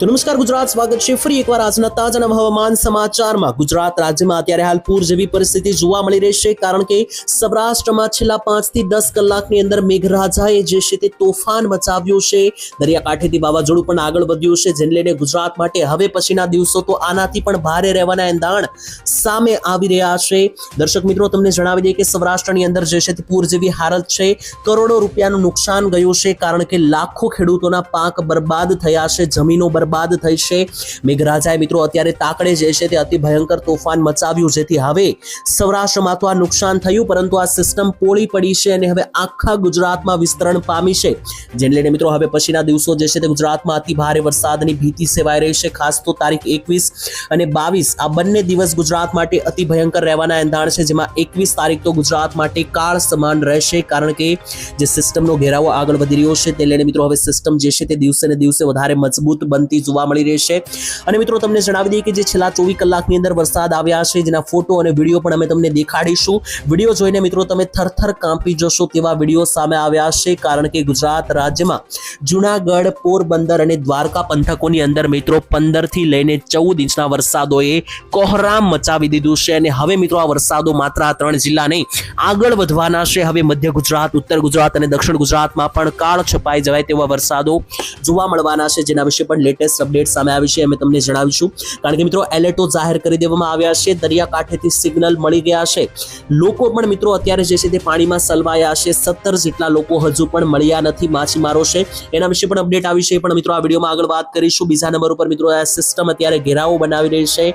તો નમસ્કાર ગુજરાત, સ્વાગત છે ફરી એકવાર આજના તાજા હવામાન સમાચારમાં. ગુજરાત રાજ્યમાં અત્યારે હાલ પૂર જેવી પરિસ્થિતિ જોવા મળી રહેશે કારણ કે સૌરાષ્ટ્રમાં છેલ્લા પાંચથી દસ કલાકની અંદર મેઘરાજાએ જે છે તે તોફાન મચાવ્યું છે. દરિયાકાંઠેથી વાવાઝોડું પણ આગળ વધ્યું છે, જેને લઈને ગુજરાત માટે હવે પછીના દિવસો તો આનાથી પણ ભારે રહેવાના એંધાણ સામે આવી રહ્યા છે. દર્શક મિત્રો, તમને જણાવી દઈએ કે સૌરાષ્ટ્રની અંદર જે છે તે પૂર જેવી હાલત છે. કરોડો રૂપિયાનું નુકસાન ગયું છે, કારણ કે લાખો ખેડૂતોના પાક બરબાદ થયા છે, જમીનો બરબાદ થઈ છે. મેઘરાજાએ મિત્રો અત્યારે તાકડે જે છે તે અતિ ભયંકર તોફાન મચાવ્યું, જેથી હવે સૌરાષ્ટ્રમાં તો આ નુકસાન થયું, પરંતુ આ સિસ્ટમ પોળી પડી છે અને હવે આખા ગુજરાતમાં વિસ્તરણ પામી છે. જેને લઈને મિત્રો હવે પછીના દિવસો જે છે તે ગુજરાતમાં અતિ ભારે વરસાદની ભીતિ સેવાઈ રહી છે. ખાસ તો તારીખ એકવીસ અને બાવીસ આ બંને દિવસ ગુજરાત માટે અતિ ભયંકર રહેવાના એંધાણ છે, જેમાં એકવીસ તારીખ તો ગુજરાત માટે કાળ સમાન રહેશે, કારણ કે જે સિસ્ટમનો ઘેરાવો આગળ વધી રહ્યો છે, તે લઈને મિત્રો હવે સિસ્ટમ જે છે તે દિવસે ને દિવસે વધારે મજબૂત બનતી જોવા મળી રહેશે અને મિત્રો, તમને જણાવી દઈએ કે જે છેલ્લા ચોવીસ કલાકની અંદર વરસાદ આવ્યા છે, જેના ફોટો અને વીડિયો પણ અમે તમને દેખાડીશું. વીડિયો જોઈને મિત્રો, તમે થરથર કાંપી જશો તેવા વીડિયો સામે આવ્યા છે, કારણ કે ગુજરાત રાજ્યમાં જુનાગઢ, પોરબંદર અને દ્વારકા પંથકોની અંદર મિત્રો પંદરથી લઈને ચૌદ ઇંચના વરસાદોએ કોહરામ મચાવી દીધું છે. અને હવે મિત્રો, આ વરસાદો માત્ર આ ત્રણ જિલ્લા નહીં, આગળ વધવાના છે. હવે મધ્ય ગુજરાત, ઉત્તર ગુજરાત અને દક્ષિણ ગુજરાતમાં પણ કાળ છપાઈ જવાય તેવા વરસાદો જોવા મળવાના છે, જેના વિશે પણ લેટેસ્ટ અપડેટ સામે આવી છે, અમે તમને જણાવીશું. કારણ કે મિત્રો, એલર્ટો જાહેર કરી દેવામાં આવ્યા છે, દરિયાકાંઠેથી સિગ્નલ મળી ગયા છે. લોકો પણ મિત્રો અત્યારે જે છે તે પાણીમાં સલવાયા છે, સત્તર જેટલા લોકો હજુ પણ મળ્યા નથી, માછીમારો છે. એના વિશે પણ અપડેટ આવી છે, પણ મિત્રો આ વિડીયોમાં આગળ વાત કરીશું. બીજા નંબર ઉપર મિત્રો આ સિસ્ટમ અત્યારે ઘેરાવો બનાવી રહી છે.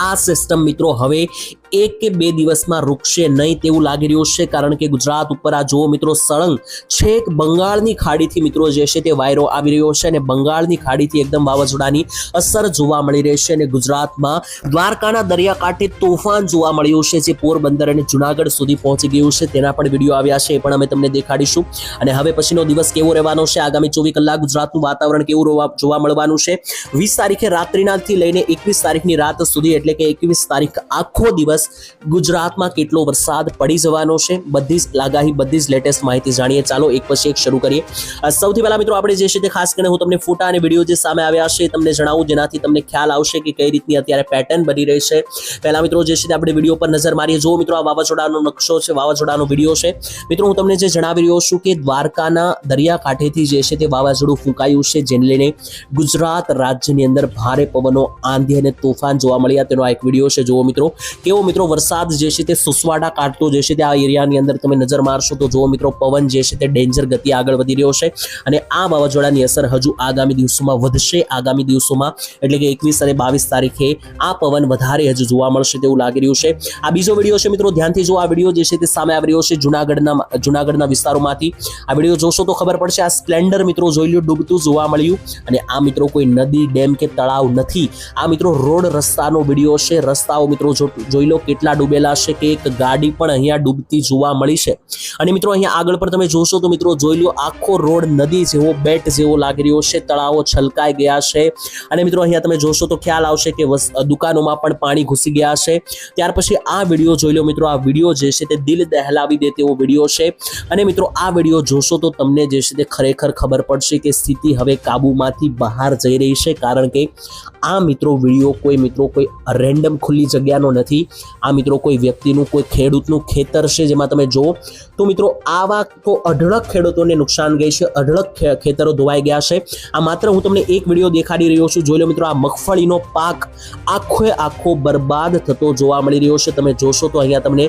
આ સિસ્ટમ મિત્રો હવે એક કે બે દિવસમાં રૂકશે નહીં તેવું લાગી રહ્યું છે, કારણ કે ગુજરાત ઉપર આ જુઓ મિત્રો, સળંગ છેક બંગાળની ખાડીથી મિત્રો જે છે તે વાયરો આવી રહ્યો છે અને બંગાળની ખાડીથી એકદમ વાવાઝોડાની અસર જોવા મળી રહી છે અને ગુજરાતમાં દ્વારકાના દરિયાકાંઠે તોફાન જોવા મળ્યું છે, જે પોરબંદર અને જુનાગઢ સુધી પહોંચી ગયું છે. તેના પણ વીડિયો આવ્યા છે, એ પણ અમે તમને દેખાડીશું. અને હવે પછીનો દિવસ કેવો રહેવાનો છે? આગામી ચોવીસ કલાક ગુજરાતનું વાતાવરણ કેવું જોવા મળવાનું છે? વીસ તારીખે રાત્રિનાથી લઈને એકવીસ તારીખની રાત સુધી, એટલે કે એકવીસ તારીખ આખો દિવસ ગુજરાતમાં કેટલો વરસાદ પડી જવાનો છે? બધી જ આગાહી બધી જ લેટેસ્ટ માહિતી જાણીએ. ચાલો એક પછી એક શરૂ કરીએ. સૌથી પહેલા મિત્રો આપણે જે છે તે ખાસ કરીને હું તમને ફોટા અને વીડિયો જે સામે આવ્યા છે તમને જણાવું, જેનાથી તમને ખ્યાલ આવશે કે કઈ રીતની અત્યારે પેટર્ન બની રહી છે. પહેલા મિત્રો જે છે તે આપણે વીડિયો પર નજર મારીએ. જો મિત્રો, આ વાવાઝોડાનો નકશો છે, વાવાઝોડાનો વીડિયો છે. મિત્રો, હું તમને જે જણાવી રહ્યો છું કે દ્વારકાના દરિયાકાંઠેથી જે છે તે વાવાઝોડું ફૂંકાયું છે, જેને લઈને ગુજરાત રાજ્યની અંદર ભારે પવનો, આંધી અને તોફાન જોવા મળ્યા. તેનો આ એક વીડિયો છે. જુઓ મિત્રો, કેવો મિત્રો, વરસાદ જે છે તે સુસવાડા કાઢતો જે છે તે આ એરિયાની અંદર તમે નજર મારશો તો જુઓ મિત્રો, પવન જે છે તે ડેન્જર ગતિ આગળ વધી રહ્યો છે અને આ વાવાઝોડાની અસર હજુ આગામી દિવસોમાં વધશે. આગામી દિવસોમાં એટલે કે એકવીસ અને બાવીસ તારીખે આ પવન વધારે હજુ જોવા મળશે તેવું લાગી રહ્યું છે. આ બીજો વીડિયો છે મિત્રો, ધ્યાનથી જો આ વીડિયો જે છે તે સામે આવી રહ્યો છે જુનાગઢના જુનાગઢના વિસ્તારોમાંથી. આ વીડિયો જોશો તો ખબર પડશે, આ સ્પ્લેન્ડર મિત્રો જોઈ લ્યો, ડૂબતું જોવા મળ્યું અને આ મિત્રો કોઈ નદી, ડેમ કે તળાવ નથી. આ મિત્રો રોડ રસ્તાનો વીડિયો છે. રસ્તાઓ મિત્રો જોઈ લો કેટલા ડૂબેલા છે કે એક ગાડી પણ અહીંયા ડૂબતી જોવા મળી છે. અને મિત્રો અહીંયા આગળ પર તમે જોશો તો મિત્રો જોઈ લો આખો રોડ નદી જેવો, બેટ જેવો લાગી રહ્યો છે, તળાવો છલકાઈ ગયા છે. અને મિત્રો અહીંયા તમે જોશો તો ખ્યાલ આવશે કે દુકાનોમાં પણ પાણી ઘૂસી ગયા છે. ત્યાર પછી આ વીડિયો જોઈ લો મિત્રો, આ વીડિયો જે છે તે દિલ દહેલાવી દે તેવો વીડિયો છે. અને મિત્રો આ વીડિયો જોશો તો તમને જે છે તે ખરેખર ખબર પડશે કે સ્થિતિ હવે કાબૂમાંથી બહાર જઈ રહી છે. કારણ કે આ મિત્રો વીડિયો કોઈ મિત્રો કોઈ રેન્ડમ ખુલ્લી જગ્યાનો નથી. આ મિત્રો કોઈ વ્યક્તિનું, કોઈ ખેડૂતનું ખેતર છે જેમાં તમે જુઓ, તો મિત્રો આવા તો અઢળક ખેડૂતોને નુકસાન ગઈ છે, અઢળક ખેતરો ધોવાઈ ગયા છે. આ માત્ર હું તમને એક વીડિયો દેખાડી રહ્યો છું. જોઈ લો મિત્રો, આ મગફળીનો પાક આખો આખો બરબાદ થતો જોવા મળી રહ્યો છે. તમે જોશો તો અહીંયા તમને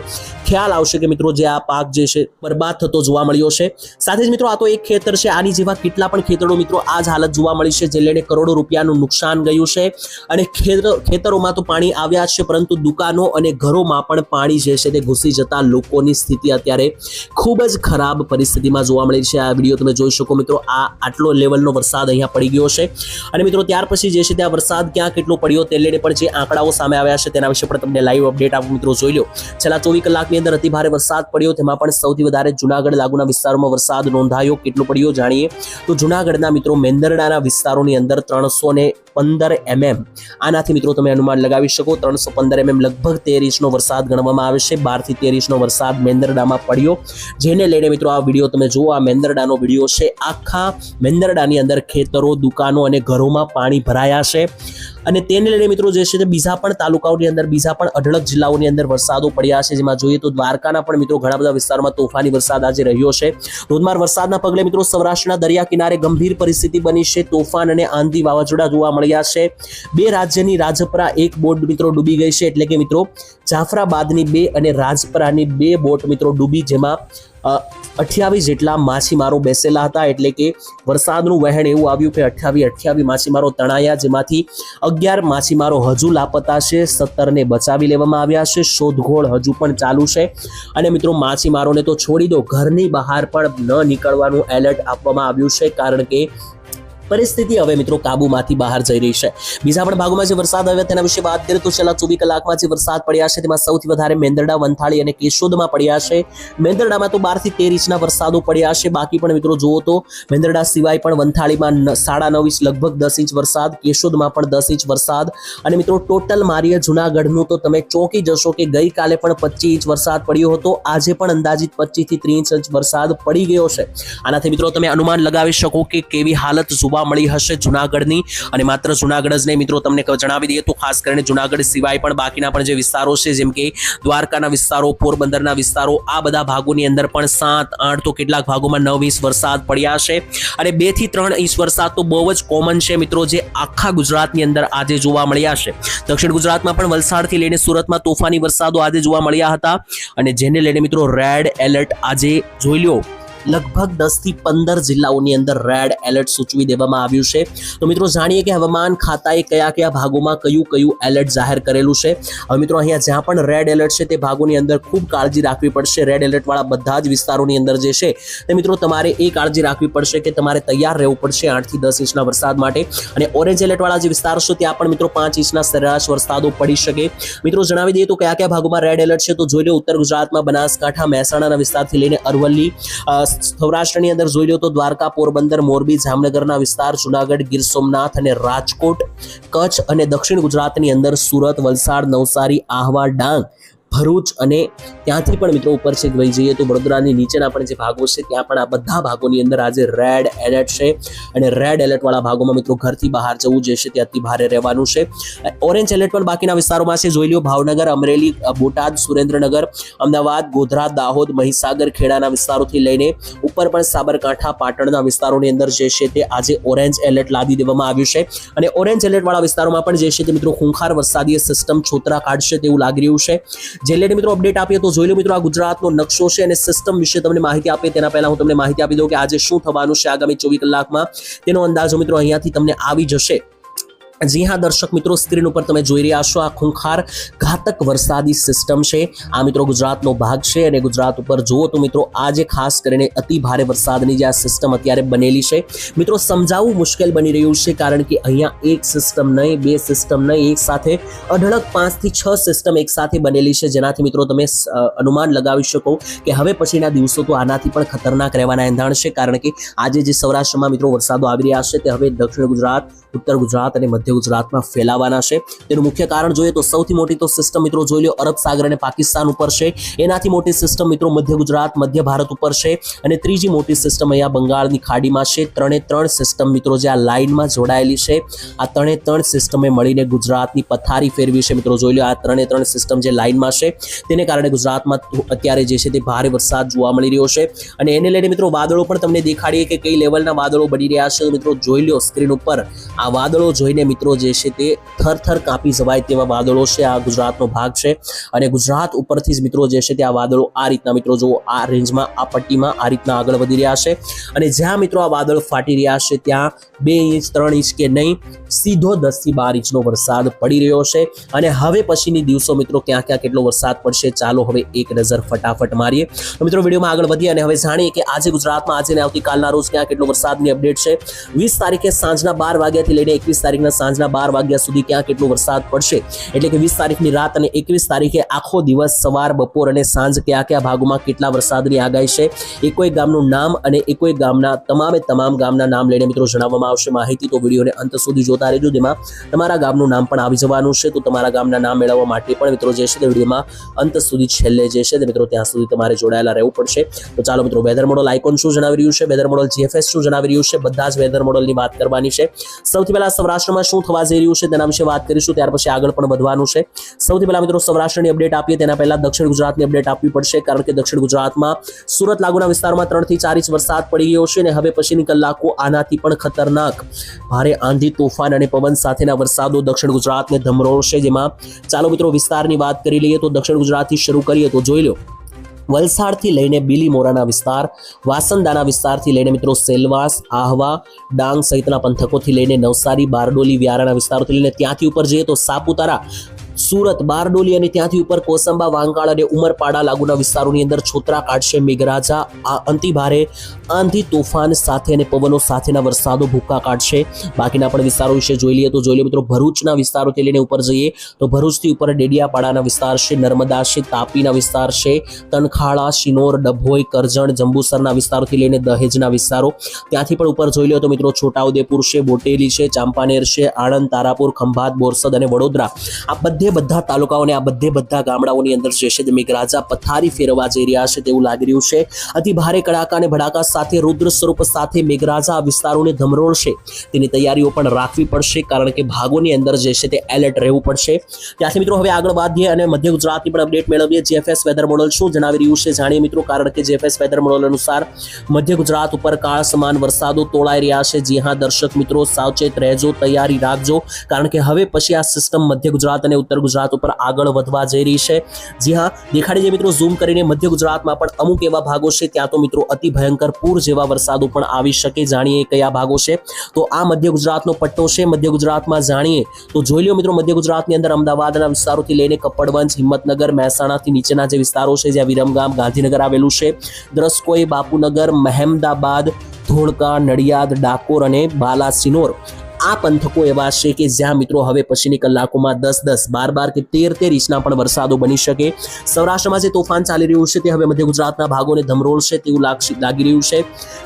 ખ્યાલ આવશે કે મિત્રો જે આ પાક જે છે, બરબાદ થતો જોવા મળ્યો છે. સાથે જ મિત્રો આ તો એક ખેતર છે. આની જેવા કેટલા પણ ખેતરો મિત્રો આ જ હાલત જોવા મળી છે, જે લઈને કરોડો રૂપિયાનું નુકસાન ગયું છે. અને ખેતર ખેતરોમાં તો પાણી આવ્યા છે, પરંતુ દુકાનો અને ઘરોમાં પણ પાણી જે છે તે ઘૂસી જતા લોકોની સ્થિતિ અત્યારે ખૂબ જ ખરાબ પરિસ્થિતિમાં જોવા મળી છે. આ વીડિયો તમે જોઈ શકો મિત્રો, આ આટલો લેવલનો વરસાદ અહીંયા પડી ગયો છે. અને મિત્રો, ત્યાર પછી જે છે તે આ વરસાદ ક્યાં કેટલો પડ્યો તે લઈને પણ જે આંકડાઓ સામે આવ્યા છે તેના વિશે પણ તમને લાઈવ અપડેટ આપું મિત્રો, જોઈ લો છેલ્લા ચોવીસ કલાકની અંદર અતિ ભારે વરસાદ પડ્યો, તેમાં પણ સૌથી વધારે જુનાગઢ લાગુના વિસ્તારોમાં વરસાદ નોંધાયો. કેટલો પડ્યો જાણીએ? તો જુનાગઢના મિત્રો, મેંદરડાના વિસ્તારોની અંદર ત્રણસો ને પંદર એમએમ. આનાથી મિત્રો તમે અનુમાન લગાવી શકો, ત્રણસો પંદર એમએમ લગભગ તેર ઇંચનો વરસાદ ગણવામાં આવે છે. બારથી તેર ઇંચનો વરસાદ મેંદરડામાં પડ્યો. જેને લઈને મિત્રો આ વીડિયો તમે જુઓ, આ મેંદરડાનો વીડિયો છે. આખા મેંદરડાની અંદર ખેતરો, દુકાનો અને ઘરોમાં પાણી ભરાયા છે. અને તેને લઈને મિત્રો જે છે તે બીજા પણ તાલુકાઓની અંદર, બીજા પણ અઢળક જિલ્લાઓની અંદર વરસાદો પડ્યા છે. જેમાં જોઈએ તો દ્વારકાના પણ મિત્રો ઘણા બધા વિસ્તારોમાં તોફાની વરસાદ આજે રહ્યો છે. ધોધમાર વરસાદના પગલે મિત્રો સૌરાષ્ટ્રના દરિયા કિનારે ગંભીર પરિસ્થિતિ બની છે. તોફાન અને આંધી વાવાઝોડા જોવા મળ્યા છે. બે રાજ્યની રાજપરા એક બોટ મિત્રો ડૂબી ગઈ છે. એટલે કે મિત્રો જાફરાબાદની બે અને રાજપરાની બે બોટ મિત્રો ડૂબી, જેમાં અઠ્યાવીસ જેટલા માછીમારો બેસેલા હતા એટલે કે વરસાદનું વહેણ એવું આવ્યું કે અઠ્યાવીસ અઠ્યાવીસ માછીમારો તણાયા, જેમાંથી અગિયાર માછીમારો હજુ લાપતા છે, સત્તરને બચાવી લેવામાં આવ્યા છે, શોધખોળ હજુ પણ ચાલુ છે. અને મિત્રો, માછીમારોને તો છોડી દો, ઘરની બહાર પણ ન નીકળવાનું એલર્ટ આપવામાં આવ્યું છે, કારણ કે પરિસ્થિતિ હવે મિત્રો કાબુમાંથી બહાર જઈ રહી છે. બીજા પણ ભાગોમાં જે વરસાદ આવ્યો તેના વિશે વાત કરીએ તો છેલ્લા ચોવીસ કલાકમાં જે વરસાદ પડ્યા છે તેમાં સૌથી વધારે મેંદરડા, વંથાળી અને કેશોદમાં પડ્યા છે. મેંદરડામાં તો બારથી તેર ઇંચના વરસાદો પડ્યા છે. બાકી પણ મિત્રો જુઓ તો મેંદરડા સિવાય પણ વંથાળીમાં સાડા નવ ઇંચ, લગભગ દસ ઇંચ વરસાદ, કેશોદમાં પણ દસ ઇંચ વરસાદ. અને મિત્રો ટોટલ મારીએ જુનાગઢનું તો તમે ચોંકી જશો કે ગઈકાલે પણ પચીસ ઇંચ વરસાદ પડ્યો હતો. આજે પણ અંદાજિત પચીસથી ત્રીસ ઇંચ વરસાદ પડી ગયો છે. આનાથી મિત્રો તમે અનુમાન લગાવી શકો કે કેવી હાલત જોવા મળી હશે જુનાગઢની. અને માત્ર જુનાગઢ જ નહીં, મિત્રો, તમને જણાવી દઈએ તો ખાસ કરીને જુનાગઢ સિવાય પણ બાકીના પણ જે વિસ્તારો છે, જેમ કે દ્વારકાના વિસ્તારો, પોરબંદરના વિસ્તારો, આ બધા ભાગોની અંદર પણ સાત, આઠ તો કેટલાક ભાગોમાં નવ ઇંચ વરસાદ પડ્યા છે. અને બેથી ત્રણ ઇંચ વરસાદ તો બહુ જ કોમન છે, મિત્રો, જે આખા ગુજરાતની અંદર આજે જોવા મળ્યા છે. દક્ષિણ ગુજરાતમાં પણ વલસાડથી લઈને સુરતમાં તોફાની વરસાદો આજે જોવા મળ્યા હતા. અને જેને લઈને, મિત્રો રેડ એલર્ટ આજે જોઈ લ્યો. લગભગ દસથી પંદર જિલ્લાઓની અંદર રેડ એલર્ટ સૂચવી દેવામાં આવ્યું છે. તો મિત્રો જાણીએ કે હવામાન ખાતાએ કયા કયા ભાગોમાં કયું કયું એલર્ટ જાહેર કરેલું છે. હવે મિત્રો અહીંયા જ્યાં પણ રેડ એલર્ટ છે તે ભાગોની અંદર ખૂબ કાળજી રાખવી પડશે. રેડ એલર્ટવાળા બધા જ વિસ્તારોની અંદર જે છે તે મિત્રો તમારે એ કાળજી રાખવી પડશે કે તમારે તૈયાર રહેવું પડશે આઠથી દસ ઇંચના વરસાદ માટે. અને ઓરેન્જ એલર્ટવાળા જે વિસ્તારો છે ત્યાં પણ મિત્રો પાંચ ઇંચના સરેરાશ વરસાદો પડી શકે. મિત્રો જણાવી દઈએ તો કયા કયા ભાગોમાં રેડ એલર્ટ છે તો જોઈ લો ઉત્તર ગુજરાતમાં બનાસકાંઠા, મહેસાણાના વિસ્તારથી લઈને અરવલ્લી સૌરાષ્ટ્રની અંદર જોઈ લો તો દ્વારકા, પોરબંદર, મોરબી, જામનગરના વિસ્તાર, જુનાગઢ, ગીર સોમનાથ અને રાજકોટ, કચ્છ અને દક્ષિણ ગુજરાતની અંદર સુરત, વલસાડ, નવસારી, આહવા, ડાંગ ભરૂચ અને ત્યાંથી પણ મિત્રો ઉપર છે વહી જઈએ તો વડોદરાની નીચેના પણ જે ભાગો છે, ત્યાં પણ આ બધા ભાગોની અંદર આજે રેડ એલર્ટ છે. અને રેડ એલર્ટ વાળા ભાગોમાં મિત્રો ઘરથી બહાર જવું જે છે તે અતિ ભારે રહેવાનું છે. ઓરેન્જ એલર્ટ પણ બાકીના વિસ્તારોમાં છે. જોઈ લો, ભાવનગર, અમરેલી, બોટાદ, સુરેન્દ્રનગર, અમદાવાદ, ગોધરા, દાહોદ, મહીસાગર, ખેડાના વિસ્તારોથી લઈને ઉપર પણ સાબરકાંઠા, પાટણના વિસ્તારોની અંદર જે છે તે આજે ઓરેન્જ એલર્ટ લાદી દેવામાં આવ્યું છે. અને ઓરેન્જ એલર્ટવાળા વિસ્તારોમાં પણ જે છે તે મિત્રો ખૂંખાર વરસાદી સિસ્ટમ છોતરા કાઢશે તેવું લાગી રહ્યું છે. જે મિત્રો અપડેટ આપીએ તો જોઈ લો મિત્રો આ ગુજરાતનો નકશો છે અને સિસ્ટમ વિશે તમને માહિતી આપીએ. તેના પહેલા હું તમને માહિતી આપી દઉં કે આજે શું થવાનું છે આગામી ચોવીસ કલાકમાં. તેનો અંદાજો મિત્રો અહીંયાથી તમને આવી જશે. જી હા, દર્શક મિત્રો, સ્ક્રીન ઉપર તમે જોઈ રહ્યા છો આ ખૂંખાર ઘાતક વરસાદી સિસ્ટમ છે. આ મિત્રો ગુજરાતનો ભાગ છે અને ગુજરાત ઉપર જુઓ તો મિત્રો આજે ખાસ કરીને અતિ ભારે વરસાદની જે આ સિસ્ટમ અત્યારે બનેલી છે. મિત્રો, સમજાવવું મુશ્કેલ બની રહ્યું છે કારણ કે અહીંયા એક સિસ્ટમ નહીં, બે સિસ્ટમ નહીં, એક સાથે અઢળક પાંચથી છ સિસ્ટમ એક સાથે બનેલી છે. જેનાથી મિત્રો, તમે અનુમાન લગાવી શકો કે હવે પછીના દિવસો તો આનાથી પણ ખતરનાક રહેવાના એંધાણ છે. કારણ કે આજે જે સૌરાષ્ટ્રમાં મિત્રો વરસાદો આવી રહ્યા છે તે હવે દક્ષિણ ગુજરાત, ઉત્તર ગુજરાત અને મધ્ય ગુજરાતમાં ફેલાવાના છે. તેનું મુખ્ય કારણ જોઈએ તો સૌથી મોટી તો સિસ્ટમ મિત્રો જોઈ લો, અરબ સાગર અને પાકિસ્તાન ઉપર છે. એનાથી મોટી સિસ્ટમ મિત્રો મધ્ય ગુજરાત, મધ્ય ભારત ઉપર છે. અને ત્રીજી મોટી સિસ્ટમ અહીંયા બંગાળની ખાડીમાં છે. ત્રણે ત્રણ સિસ્ટમ મિત્રો જે આ લાઇનમાં જોડાયેલી છે. આ ત્રણે ત્રણ સિસ્ટમે મળીને ગુજરાતની પથારી ફેરવી છે મિત્રો જોઈ લો, આ ત્રણે ત્રણ સિસ્ટમ જે લાઇનમાં છે. તેને કારણે ગુજરાતમાં અત્યારે જે છે તે ભારે વરસાદ જોવા મળી રહ્યો છે. અને એને લઈને મિત્રો વાદળો પણ તમને દેખાડીએ કે કઈ લેવલના વાદળો બની રહ્યા છે. મિત્રો જોઈ લો સ્ક્રીન ઉપર આ વાદળો જોઈને મિત્રો જે છે તે થરથર કાપી જવાય તેવા વાદળો છે. આ ગુજરાતનો ભાગ છે. અને ગુજરાત ઉપરથી જ મિત્રો જે છે તે આ વાદળો આ રીતના મિત્રો જો આ રેન્જમાં, આ પટ્ટીમાં આ રીતના આગળ વધી રહ્યા છે. અને જ્યાં મિત્રો આ વાદળ ફાટી રહ્યા છે, ત્યાં બે ઇંચ, ત્રણ ઇંચ કે નહીં, સીધો દસથી બાર ઇંચનો વરસાદ પડી રહ્યો છે. અને હવે પછીની દિવસો મિત્રો ક્યાં ક્યાં કેટલો વરસાદ પડશે, ચાલો હવે એક નજર ફટાફટ મારીએ. તો મિત્રો વિડીયોમાં આગળ વધીએ અને હવે જાણીએ કે આજે ગુજરાતમાં આજે ને આવતીકાલના રોજ ક્યાં કેટલો વરસાદની અપડેટ છે. વીસ તારીખે સાંજના બાર વાગ્યાથી લઈને એકવીસ તારીખના સાંજના બાર વાગ્યા સુધી ક્યાં કેટલો વરસાદ પડશે? એટલે કે વીસ તારીખની રાત અને એકવીસ તારીખે આખો દિવસ સવાર, બપોર અને સાંજ કયા કયા ભાગોમાં કેટલા વરસાદની આગાહી છે? એકોય ગામનું નામ અને એકોય ગામના તમામે તમામ ગામના નામ લઈને મિત્રો જણાવવામાં આવશે માહિતી. તો વિડીયોને અંત સુધી જોતા રહેજો. જેમાં તમારા ગામનું નામ પણ આવી જવાનું છે. તો તમારા ગામના નામ મેળવવા માટે પણ મિત્રો જે છે તે વિડીયોમાં અંત સુધી છેલ્લે જે છે તે મિત્રો ત્યાં સુધી તમારે જોડાયેલા રહેવું પડશે. તો ચાલો મિત્રો વેધર મોડલ આઇકોન શું જણાવી રહ્યું છે? વેધર મોડલ જીએફએસ શું જણાવી રહ્યું છે? બધા જ વેધર મોડલની વાત કરવાની છે. સૌથી પહેલા સૌરાષ્ટ્રમાં શું થવા જઈ રહ્યું છે તેના વિશે વાત કરીશું. ત્યાર પછી આગળ પણ વધવાનું છે. સૌથી પહેલા મિત્રો સૌરાષ્ટ્રની અપડેટ આપીએ. તેના પહેલા દક્ષિણ ગુજરાતની અપડેટ આપવી પડશે કારણ કે દક્ષિણ ગુજરાતમાં સુરત લાગુના વિસ્તારમાં ત્રણથી ચાર ઇંચ વરસાદ પડી ગયો છે અને હવે પછીની કલાકો આનાથી પણ ખતરનાક. ભારે આંધી, તોફાન અને પવન સાથેના વરસાદો દક્ષિણ ગુજરાતને ધમરોળશે. જેમાં ચાલો મિત્રો વિસ્તારની વાત કરી લઈએ તો દક્ષિણ ગુજરાતથી શરૂ કરીએ તો જોઈ લો. વલસાડથી લઈને બિલીમોરાના વિસ્તાર, વાસંદાના વિસ્તારથી લઈને મિત્રો સેલવાસ, આહવા, ડાંગ સહિતના પંથકોથી લઈને નવસારી, બારડોલી, વ્યારાના વિસ્તારોથી લઈને ત્યાંથી ઉપર જઈએ તો સાપુતારા સુરત, બારડોલી અને ત્યાંથી ઉપર કોસંબા, વાંકાળ અને ઉમરપાડા લાગુના વિસ્તારોની અંદર છોતરા કાઢશે મેઘરાજા. આ અંતિભારે આંધી તોફાન સાથે અને પવનો સાથેના વરસાદો ભૂકા કાઢશે. બાકીના પણ વિસ્તારો વિશે જોઈ લઈએ તો જોઈ લઈએ મિત્રો, ભરૂચના વિસ્તારોથી લઈને ઉપર જઈએ તો ભરૂચથી ઉપર ડેડિયાપાડાના વિસ્તાર છે, નર્મદા છે, તાપીના વિસ્તાર છે, તનખાળા, શિનોર, ડભોઈ, કરજણ, જંબુસરના વિસ્તારોથી લઈને દહેજના વિસ્તારો. ત્યાંથી પણ ઉપર જોઈ લો તો મિત્રો, છોટાઉદેપુર છે, બોટેલી છે, ચાંપાનેર છે, આણંદ, તારાપુર, ખંભાત, બોરસદ અને વડોદરા. આ બધે બધા તાલુકાઓ અને આ બધે બધા ગામડાઓની અંદર જે છે તે મેઘરાજા પથારી ફેરવા જઈ રહ્યા છે તેવું લાગી રહ્યું છે. અતિ ભારે કડાકા અને ભડાકા સાથે રુદ્ર સ્વરૂપ સાથે મેઘરાજા આ વિસ્તારોને ધમરોળશે તેની તૈયારીઓ પણ રાખવી પડશે કારણ કે ભાગોની અંદર જે છે તે એલર્ટ રહેવું પડશે. ત્યાંથી મિત્રો હવે આગળ વધીએ અને મધ્ય ગુજરાતની પણ અપડેટ મેળવીએ. જીએફએસ વેધર મોડલ શું જણાવી રહ્યું છે જાણીએ મિત્રો કારણ કે જીએફએસ વેધર મોડલ અનુસાર મધ્ય ગુજરાત ઉપર કાળ સમાન વરસાદો તોળાઈ રહ્યા છે. જી હા દર્શક મિત્રો સાવચેત રહેજો, તૈયારી રાખજો કારણ કે હવે પછી આ સિસ્ટમ મધ્ય ગુજરાત અને ઉત્તર ગુજરાત ઉપર આગળ વધવા જઈ રહી છે. જી હા, દેખાડી જે મિત્રો, ઝૂમ કરીને મધ્ય ગુજરાતમાં પણ અમુક એવા ભાગો છે, ત્યાં તો મિત્રો અતિ ભયંકર પૂર જેવા વરસાદો પણ આવી શકે, જાણીએ કયા ભાગો છે. તો આ મધ્ય ગુજરાતનો પટ્ટો છે, મધ્ય ગુજરાતમાં જાણીએ તો જોઈ લો મિત્રો, મધ્ય ગુજરાતની અંદર અમદાવાદના વિસ્તારોથી લઈને કપડવંજ, હિંમતનગર, મહેસાણાથી નીચેના જે વિસ્તારો છે, જ્યાં વિરમગામ ગાંધીનગર આવેલું છે, દ્રસ્કોઈ, બાપુનગર, મહેમદાબાદ, ધોળકા, નડિયાદ, ડાકોર અને બાલાસિનોર આ પંથકો એવા છે કે જ્યાં મિત્રો હવે પછીની કલાકોમાં દસ દસ, બાર બાર કે તેર તેર ઇંચના પણ વરસાદો બની શકે. સૌરાષ્ટ્રમાં જે તોફાન ચાલી રહ્યું છે તે હવે મધ્ય ગુજરાતના ભાગોને ધમરોળશે તેવું લાગશે લાગી રહ્યું છે.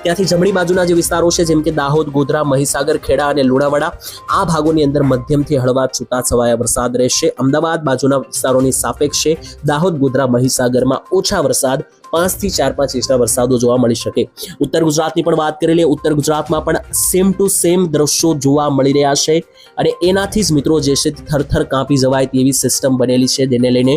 ત્યાંથી જમણી બાજુના જે વિસ્તારો છે જેમ કે દાહોદ, ગોધરા, મહીસાગર, ખેડા અને લુણાવાડા, આ ભાગોની અંદર મધ્યમથી હળવા છૂટાછવાયા વરસાદ રહેશે. અમદાવાદ બાજુના વિસ્તારોની સાપેક્ષે દાહોદ, ગોધરા, મહીસાગરમાં ઓછા વરસાદ પાંચથી ચાર પાંચ ઇંચના વરસાદો જોવા મળી શકે. ઉત્તર ગુજરાતની પણ વાત કરી લઈએ, ઉત્તર ગુજરાતમાં પણ સેમ ટુ સેમ દ્રશ્યો જોવા મળી રહ્યા છે. અને એનાથી જ મિત્રો જે છે થરથર કાપી જવાય તેવી સિસ્ટમ બનેલી છે, જેને લઈને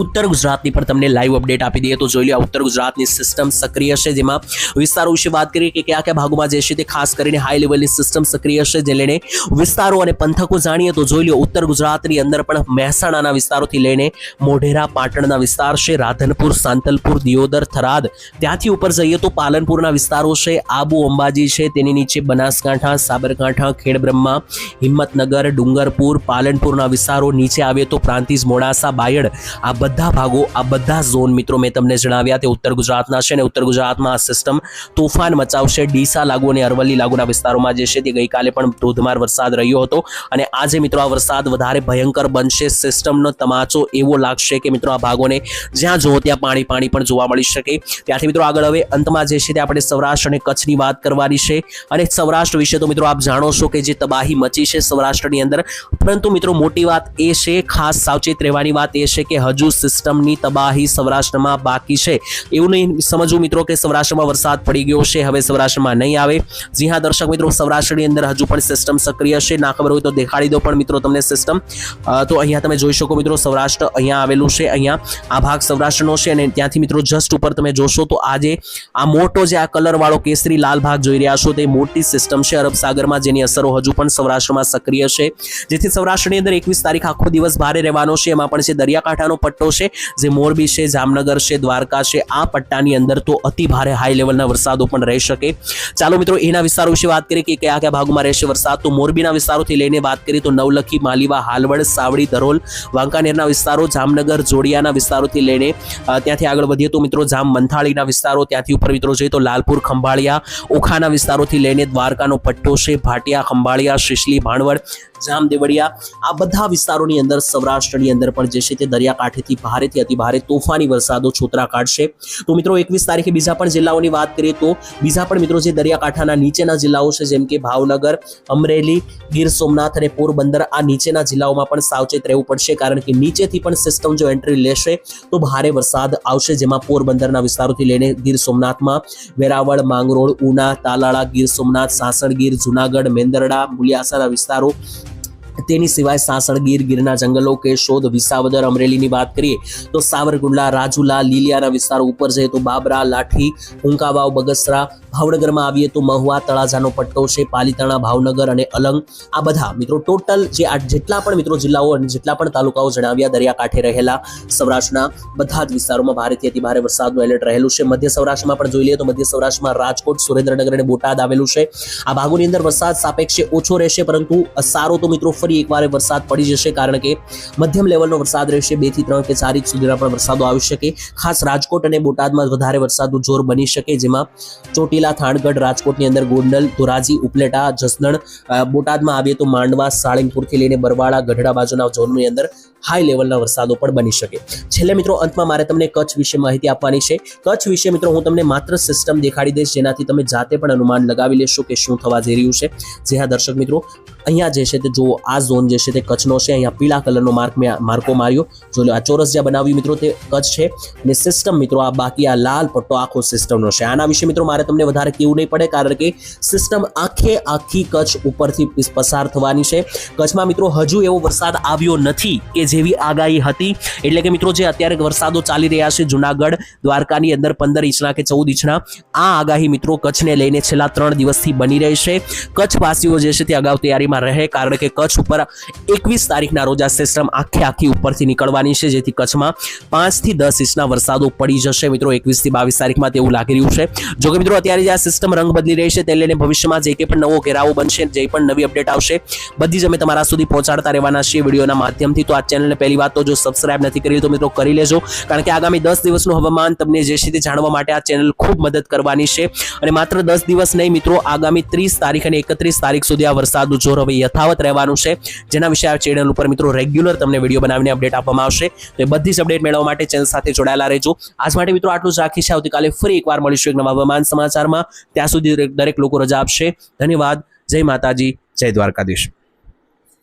ઉત્તર ગુજરાતની પણ તમને લાઈવ અપડેટ આપી દઈએ. તો જોઈ લો ઉત્તર ગુજરાતની સિસ્ટમ સક્રિય છે, જેમાં વિસ્તારો વિશે વાત કરીએ કે કયા કયા ભાગોમાં જે છે તે ખાસ કરીને હાઈ લેવલની સિસ્ટમ સક્રિય છે, જે લઈને વિસ્તારો અને પંથકો જાણીએ તો જોઈ લો ઉત્તર ગુજરાતની અંદર પણ મહેસાણાના વિસ્તારોથી લઈને મોઢેરા, પાટણના વિસ્તાર છે, રાધનપુર, સાંતલપુર, દિયોદર, થરાદ. ત્યાંથી ઉપર જઈએ તો પાલનપુરના વિસ્તારો છે, આબુ, અંબાજી છે, તેની નીચે બનાસકાંઠા, સાબરકાંઠા, ખેડબ્રહ્મા, હિંમતનગર, ડુંગરપુર, પાલનપુરના વિસ્તારો. નીચે આવે તો પ્રાંતિજ, મોડાસા, બાયડ. આ બધા ભાગો, આ બધા ઝોન મિત્રો મેં તમને જણાવ્યા તે ઉત્તર ગુજરાતના છે અને ઉત્તર ગુજરાતમાં આ સિસ્ટમ તોફાન મચાવશે, ડીસા લાગુ અને અરવલ્લી લાગુના વિસ્તારોમાં જે છે તે ગઈકાલે પણ ધોધમાર વરસાદ રહ્યો હતો. અને આજે મિત્રો આ વરસાદ વધારે ભયંકર બનશે સિસ્ટમનો તમાચો એવો લાગશે કે મિત્રો આ ભાગોને જ્યાં જુઓ ત્યાં પાણી પાણી પણ જોવા મળી શકે. ત્યાંથી મિત્રો આગળ હવે અંતમાં જે છે તે આપણે સૌરાષ્ટ્ર અને કચ્છની વાત કરવાની છે. અને સૌરાષ્ટ્ર વિશે તો મિત્રો આપ જાણો છો કે જે તબાહી મચી છે સૌરાષ્ટ્રની અંદર. પરંતુ મિત્રો મોટી વાત એ છે, ખાસ સાવચેત રહેવાની વાત એ છે કે હજુ સિસ્ટમની તબાહી સૌરાષ્ટ્રમાં બાકી છે. એવું નહીં સમજવું મિત્રો કે સૌરાષ્ટ્રમાં વરસાદ પડી ગયો છે, હવે સૌરાષ્ટ્રમાં નહીં આવે. જી હા, દર્શક મિત્રો, સૌરાષ્ટ્રની અંદર હજુ પણ સિસ્ટમ સક્રિય છે. ના ખબર હોય તો દેખાડી દો પણ મિત્રો તમને સિસ્ટમ તો અહીંયા તમે જોઈ શકો મિત્રો, સૌરાષ્ટ્ર અહીંયા આવેલું છે. અહીંયા આ ભાગ સૌરાષ્ટ્રનો છે અને ત્યાંથી મિત્રો જસ્ટ ઉપર તમે જોશો તો આજે આ મોટો જે આ કલરવાળો કેસરી લાલ ભાગ જોઈ રહ્યા છો, તે મોટી સિસ્ટમ છે. અરબ સાગરમાં જેની અસરો હજુ પણ સૌરાષ્ટ્રમાં સક્રિય છે. જેથી સૌરાષ્ટ્રની અંદર એકવીસ તારીખ આખો દિવસ ભારે રહેવાનો છે. એમાં પણ છે દરિયાકાંઠાનો પટ્ટો છે, જે મોરબી છે, જામનગર છે, દ્વારકા છે, આ પટ્ટાની અંદર તો અતિ ભારે હાઈ લેવલના વરસાદો પણ રહી શકે. ચાલો મિત્રો, એના વિસ્તારો વિશે વાત કરીએ કે કયા કયા ભાગમાં રહેશે વરસાદ. તો મોરબીના વિસ્તારોથી લઈને વાત કરીએ તો નવલખી, માલીવા, હાલવડ, સાવડી, ધરોલ, વાંકાનેરના વિસ્તારો, જામનગર, જોડિયાના વિસ્તારોથી લઈને ત્યાંથી આગળ વધીએ તો મિત્રો, જામ મંથાળીના વિસ્તારો, ત્યાંથી ઉપર મિત્રો જોઈએ તો લાલપુર, ખંભાળિયા, ઓખાના વિસ્તારોથી લઈને દ્વારકાનો પટ્ટો છે, ભાટિયા, ખંભાળિયા, શિશલી, ભાણવડ જામદેવડિયા આ બધા વિસ્તારોની અંદર સૌરાષ્ટ્રની અંદર પણ જે છે તે દરિયાકાંઠેથી ભારેથી અતિ ભારે તોફાની વરસાદો છોતરા કાઢશે. તો મિત્રો એકવીસ તારીખે બીજા પણ જિલ્લાઓની વાત કરીએ તો બીજા પણ મિત્રો જે દરિયાકાંઠાના નીચેના જિલ્લાઓ છે, જેમ કે ભાવનગર, અમરેલી, ગીર સોમનાથ અને પોરબંદર, આ નીચેના જિલ્લાઓમાં પણ સાવચેત રહેવું પડશે કારણ કે નીચેથી પણ સિસ્ટમ જો એન્ટ્રી લેશે તો ભારે વરસાદ આવશે, જેમાં પોરબંદરના વિસ્તારોથી લઈને ગીર સોમનાથમાં વેરાવળ, માંગરોળ, ઉના, તાલાળા, ગીર સોમનાથ સાસણગીર જુનાગઢ, મેંદરડા મુલિયાસાના વિસ્તારો તેની સિવાય સાસણ, ગીર ગીરના જંગલો કે શોધ, વિસાવદર, અમરેલીની વાત કરીએ તો સાવરકુંડલા, રાજુલા, લીલિયાના વિસ્તારો ઉપર જઈએ તો બાબરા, લાઠી, હુંકાવાવ, બગસરા, ભાવનગરમાં આવીએ તો મહુવા, તળાજાનો પટ્ટો છે, પાલીતાણા, ભાવનગર અને અલંગ. આ બધા મિત્રો ટોટલ જે આ જેટલા પણ મિત્રો જિલ્લાઓ અને જેટલા પણ તાલુકાઓ જણાવ્યા, દરિયાકાંઠે રહેલા, સૌરાષ્ટ્રના બધા જ વિસ્તારોમાં ભારેથી અતિ ભારે વરસાદનું એલર્ટ રહેલું છે. મધ્ય સૌરાષ્ટ્રમાં પણ જોઈ લઈએ તો મધ્ય સૌરાષ્ટ્રમાં રાજકોટ, સુરેન્દ્રનગર અને બોટાદ આવેલું છે. આ ભાગોની અંદર વરસાદ સાપેક્ષે ઓછો રહેશે, પરંતુ સારો તો મિત્રો ફરી એકવાર વરસાદ પડી જશે કારણ કે મધ્યમ લેવલનો વરસાદ રહેશે. બેથી ત્રણ કે ચાર ઇંચ સુધીના પણ વરસાદો આવી શકે. ખાસ રાજકોટ અને બોટાદમાં વધારે વરસાદનું જોર બની શકે જેમાં ચોટીલા, થાણગઢ, રાજકોટની અંદર ગોંડલ, ધોરાજી, ઉપલેટા, જસદણ બોટાદમાં આવીએ તો માંડવા, સાળંગપુરથી લઈને બરવાળા, ગઢડા બાજુના ઝોનની અંદર હાઈ લેવલના વરસાદો પણ બની શકે. છેલ્લે મિત્રો, અંતમાં મારે તમને કચ્છ વિશે માહિતી આપવાની છે. કચ્છ વિશે મિત્રો, હું તમને માત્ર સિસ્ટમ દેખાડી દઈશ, જેનાથી તમે જાતે પણ અનુમાન લગાવી લેશો કે શું થવા જઈ રહ્યું છે. જે હા, દર્શક મિત્રો, અહીંયા જે છે તે જો આ ઝોન જે છે તે કચ્છનો છે. અહીંયા પીળા કલરનો માર્ક મેં માર્કો માર્યો. જો આ ચોરસ જ્યાં બનાવ્યું મિત્રો તે કચ્છ છે. અને સિસ્ટમ મિત્રો, આ બાકી આ લાલ પટ્ટો આખો સિસ્ટમનો છે. આના વિશે મિત્રો, મારે તમને વધારે કહેવું નહીં પડે, કારણ કે સિસ્ટમ આખે આખી કચ્છ ઉપરથી પસાર થવાની છે. કચ્છમાં મિત્રો, હજુ એવો વરસાદ આવ્યો નથી કે જેવી આગાહી હતી. એટલે કે મિત્રો જે અત્યારે વરસાદો ચાલી રહ્યા છે, જુનાગઢ, દ્વારકાની અંદર પંદર ઇંચના કે ચૌદ ઇંચના, આ આગાહી મિત્રો કચ્છને લઈને છેલ્લા ત્રણ દિવસથી બની રહી છે. કચ્છવાસીઓ જે છે તે અગાઉ તૈયારીમાં રહે, કારણ કે કચ્છ ઉપર એકવીસ તારીખના રોજ આ સિસ્ટમ આખી આખી ઉપરથી નીકળવાની છે, જેથી કચ્છમાં પાંચથી દસ ઇંચના વરસાદો પડી જશે. મિત્રો એકવીસથી બાવીસ તારીખમાં તેવું લાગી રહ્યું છે. જો કે મિત્રો, અત્યારે જે આ સિસ્ટમ રંગ બદલી રહી છે, તે લઈને ભવિષ્યમાં જે કંઈ પણ નવો ઘેરાવો બનશે, જે પણ નવી અપડેટ આવશે, બધી જ અમે તમારા સુધી પહોંચાડતા રહેવાના છીએ વિડીયોના માધ્યમથી. તો આ ચેનલને પહેલી વાત તો જો સબસ્ક્રાઇબ નથી કરી તો મિત્રો કરી લેજો. કારણ કે આગામી દસ દિવસનું હવામાન તમને જે છે તે જાણવા માટે આ ચેનલ ખૂબ મદદ કરવાની છે. અને માત્ર દસ દિવસ નહીં મિત્રો, આગામી ત્રીસ તારીખ અને એકત્રીસ તારીખ સુધી આ વરસાદનું જોર હવે યથાવત રહેવાનું છે. જેના વિશે આ ચેનલ ઉપર મિત્રો રેગ્યુલર તમને વીડિયો બનાવીને અપડેટ આપવામાં આવશે. તો એ બધી જ અપડેટ મેળવવા માટે ચેનલ સાથે જોડાયેલા રહેજો. આજ માટે મિત્રો આટલું જ રાખીશ. આવતીકાલે ફરી એકવાર મળીશું એક નવા હવામાન સમાચારમાં. ત્યાં સુધી દરેક લોકો રજા આપશે. ધન્યવાદ. જય માતાજી. જય દ્વારકાધીશ.